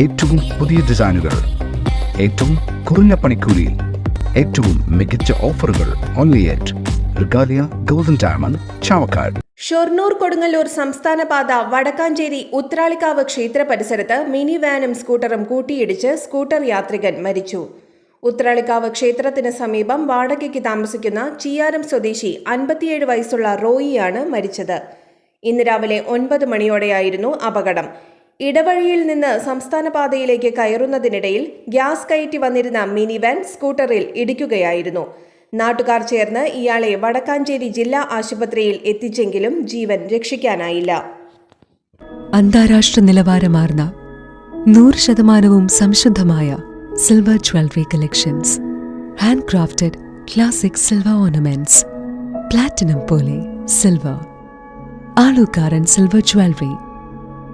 ഏറ്റവും പുതിയ ഡിസൈനുകൾ ഏറ്റവും കുറഞ്ഞ പണിക്കൂലിയിൽ ഏറ്റവും മികച്ച ഓഫറുകൾ only at Regalia golden diamond Chavakkad Shoranur Kodungallur സംസ്ഥാന പാത വടക്കാഞ്ചേരി ഉത്രാളിക്കാവ് ക്ഷേത്ര പരിസരത്ത് മിനി വാനും സ്കൂട്ടറും കൂട്ടിയിടിച്ച് സ്കൂട്ടർ യാത്രികൻ മരിച്ചു. ഉത്രാളിക്കാവ് ക്ഷേത്രത്തിന് സമീപം വാടകയ്ക്ക് താമസിക്കുന്ന ചിയാരം സ്വദേശി അൻപത്തിയേഴ് വയസ്സുള്ള റോയിയാണ് മരിച്ചത്. ഇന്ന് രാവിലെ ഒൻപത് മണിയോടെയായിരുന്നു അപകടം. ഇടവഴിയിൽ നിന്ന് സംസ്ഥാന പാതയിലേക്ക് കയറുന്നതിനിടയിൽ ഗ്യാസ് കയറ്റി വന്നിരുന്ന മിനി വാൻ സ്കൂട്ടറിൽ ഇടിക്കുകയായിരുന്നു. നാട്ടുകാർ ചേർന്ന് ഇയാളെ വടക്കാഞ്ചേരി ജില്ലാ ആശുപത്രിയിൽ എത്തിച്ചെങ്കിലും ജീവൻ രക്ഷിക്കാനായില്ല. അന്താരാഷ്ട്ര നിലവാരമാർന്ന നൂറ് ശതമാനവും സംശുദ്ധമായ silver jewellery collections handcrafted classic silver ornaments platinum പോലെ സിൽവർ ആളുകാരൻ silver jewellery